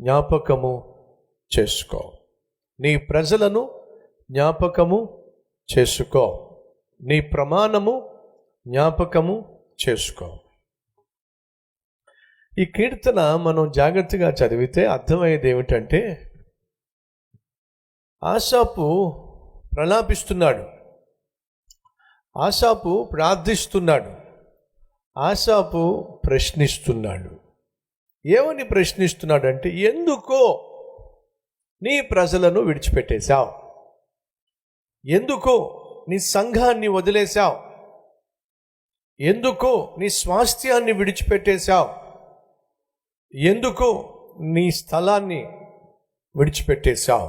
జ్ఞాపకము చేసుకో. నీ ప్రజలను జ్ఞాపకము చేసుకో. నీ ప్రమాణము జ్ఞాపకము చేసుకో. ఈ కీర్తన మనం జాగ్రత్తగా చదివితే అర్థమయ్యేది ఏమిటంటే ఆశాపు ప్రలాపిస్తున్నాడు ఆశాపు ప్రార్థిస్తున్నాడు. ఆశాపు ప్రశ్నిస్తున్నాడు. ఏమని ప్రశ్నిస్తున్నాడంటే ఎందుకో నీ ప్రజలను విడిచిపెట్టేశావు? ఎందుకో నీ సంఘాన్ని వదిలేశావు? ఎందుకో నీ స్వాస్థ్యాన్ని విడిచిపెట్టేశావు? ఎందుకు నీ స్థలాన్ని విడిచిపెట్టేశావు?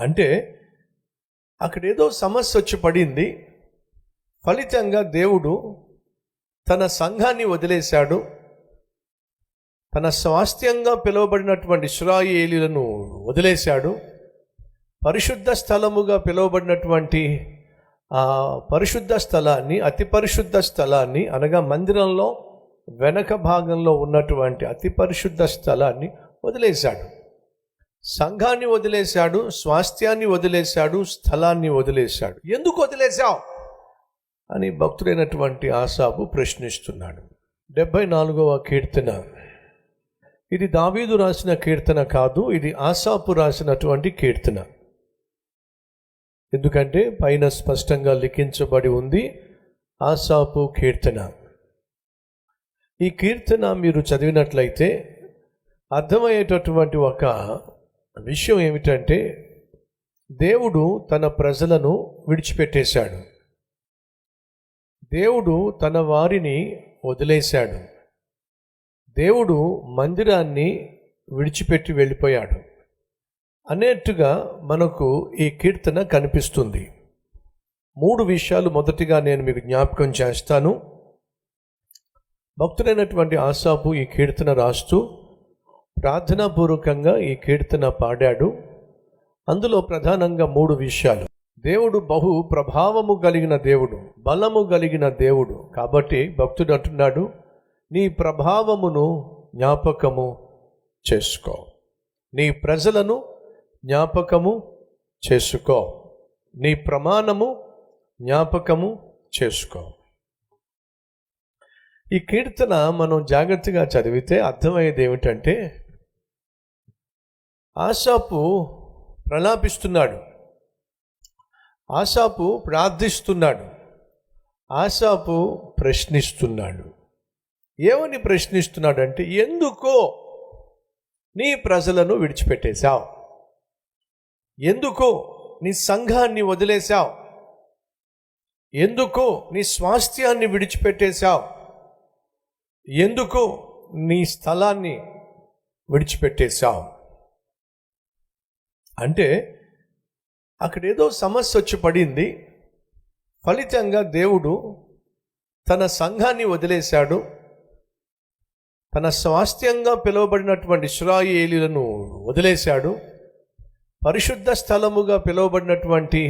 అంటే అక్కడ ఏదో సమస్య వచ్చి పడింది. ఫలితంగా దేవుడు తన సంఘాన్ని వదిలేశాడు. తన స్వాస్థ్యంగా పిలువబడినటువంటి ఇస్రాయేలీలను వదిలేశాడు. పరిశుద్ధ స్థలముగా పిలువబడినటువంటి ఆ పరిశుద్ధ స్థలాన్ని అతి పరిశుద్ధ స్థలాన్ని అనగా మందిరంలో వెనక భాగంలో ఉన్నటువంటి అతి పరిశుద్ధ స్థలాన్ని వదిలేశాడు. సంఘాన్ని వదిలేశాడు స్వాస్థ్యాన్ని వదిలేశాడు స్థలాన్ని వదిలేశాడు. ఎందుకు వదిలేశావు? అని భక్తుడైనటువంటి ఆసాబు ప్రశ్నిస్తున్నాడు. డెబ్బై నాలుగవ కీర్తన. ఇది దావీదు రాసిన కీర్తన కాదు ఇది ఆసాపు రాసినటువంటి కీర్తన. ఎందుకంటే పైన స్పష్టంగా లిఖించబడి ఉంది ఆసాపు కీర్తన. ఈ కీర్తన మీరు చదివినట్లయితే అర్థమయ్యేటటువంటి ఒక విషయం ఏమిటంటే దేవుడు తన ప్రజలను విడిచిపెట్టేశాడు. దేవుడు తన వారిని వదిలేశాడు. దేవుడు మందిరాన్ని విడిచిపెట్టి వెళ్ళిపోయాడు. అనేట్టుగా మనకు ఈ కీర్తన కనిపిస్తుంది. మూడు విషయాలు మొదటిగా నేను మీకు జ్ఞాపకం చేస్తాను. భక్తుడైనటువంటి ఆశాపు ఈ కీర్తన రాస్తూ ప్రార్థనాపూర్వకంగా ఈ కీర్తన పాడాడు. అందులో ప్రధానంగా మూడు విషయాలు. దేవుడు బహు ప్రభావము కలిగిన దేవుడు బలము కలిగిన దేవుడు కాబట్టి భక్తుడు అంటున్నాడు నీ ప్రభావమును జ్ఞాపకము చేసుకో. నీ ప్రజలను జ్ఞాపకము చేసుకో. నీ ప్రమాణము జ్ఞాపకము చేసుకో. ఈ కీర్తన మనం జాగ్రత్తగా చదివితే అర్థమయ్యేది ఏమిటంటే ఆశాపు ప్రలాపిస్తున్నాడు. ఆశాపు ప్రార్థిస్తున్నాడు. ఆశాపు ప్రశ్నిస్తున్నాడు. ఏమని ప్రశ్నిస్తున్నాడంటే ఎందుకో నీ ప్రజలను విడిచిపెట్టేశావు? ఎందుకో నీ సంఘాన్ని వదిలేశావు? ఎందుకో నీ స్వాస్థ్యాన్ని విడిచిపెట్టేశావు? ఎందుకు నీ స్థలాన్ని విడిచిపెట్టేశావు? అంటే అక్కడ ఏదో సమస్య వచ్చి పడింది. ఫలితంగా దేవుడు తన సంఘాన్ని వదిలేశాడు. తన స్వాస్థ్యంగా పిలువబడినటువంటి ఇస్రాయేలీలను వదిలేశాడు. పరిశుద్ధ స్థలముగా పిలువబడినటువంటి